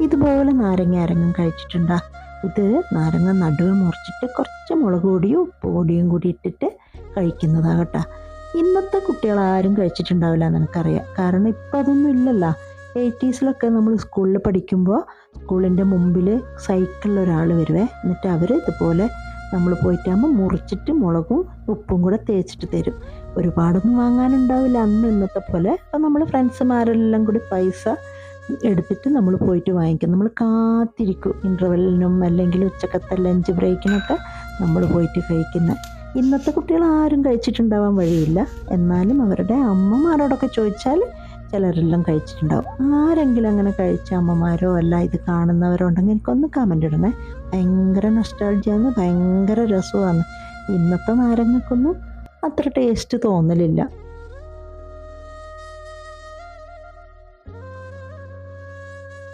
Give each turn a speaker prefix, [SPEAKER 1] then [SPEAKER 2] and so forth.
[SPEAKER 1] ഇതുപോലെ നാരങ്ങ അരങ്ങും കഴിച്ചിട്ടുണ്ടോ. ഇത് നാരങ്ങ നടുവ് മുറിച്ചിട്ട് കുറച്ച് മുളക് പൊടിയും ഉപ്പ് പൊടിയും കൂടി ഇട്ടിട്ട് കഴിക്കുന്നതാണ് കേട്ടോ. ഇന്നത്തെ കുട്ടികൾ ആരും കഴിച്ചിട്ടുണ്ടാവില്ല എന്ന് എനിക്കറിയാം കാരണം ഇപ്പം അതൊന്നും ഇല്ലല്ലോ. എയ്റ്റീസിലൊക്കെ നമ്മൾ സ്കൂളിൽ പഠിക്കുമ്പോൾ സ്കൂളിന്റെ മുമ്പിൽ സൈക്കിളിൽ ഒരാൾ വരുവേ. എന്നിട്ട് അവർ ഇതുപോലെ നമ്മൾ പോയിട്ടാകുമ്പോൾ മുറിച്ചിട്ട് മുളകും ഉപ്പും കൂടെ തേച്ചിട്ട് തരും. ഒരുപാടൊന്നും വാങ്ങാനുണ്ടാവില്ല. അന്ന് ഇന്നത്തെ പോലെ. അപ്പം നമ്മൾ ഫ്രണ്ട്സുമാരെല്ലാം കൂടി പൈസ എടുത്തിട്ട് നമ്മൾ പോയിട്ട് വാങ്ങിക്കും. നമ്മൾ കാത്തിരിക്കും ഇന്റർവെല്ലിനും അല്ലെങ്കിൽ ഉച്ചക്കത്തെ ലഞ്ച് ബ്രേക്കിനൊക്കെ നമ്മൾ പോയിട്ട് കഴിക്കുന്ന. ഇന്നത്തെ കുട്ടികൾ ആരും കഴിച്ചിട്ടുണ്ടാവാൻ വഴിയില്ല. എന്നാലും അവരുടെ അമ്മമാരോടൊക്കെ ചോദിച്ചാൽ ചിലരെല്ലാം കഴിച്ചിട്ടുണ്ടാവും. ആരെങ്കിലും അങ്ങനെ കഴിച്ച അമ്മമാരോ അല്ല ഇത് കാണുന്നവരോ ഉണ്ടെങ്കിൽ എനിക്കൊന്ന് കമന്റ് ഇടണേ. ഭയങ്കര നഷ്ടാൾജിയാണ് ഭയങ്കര രസമാണ്. ഇന്നത്തെ നാരങ്ങൾക്കൊന്നും അത്ര ടേസ്റ്റ് തോന്നലില്ല.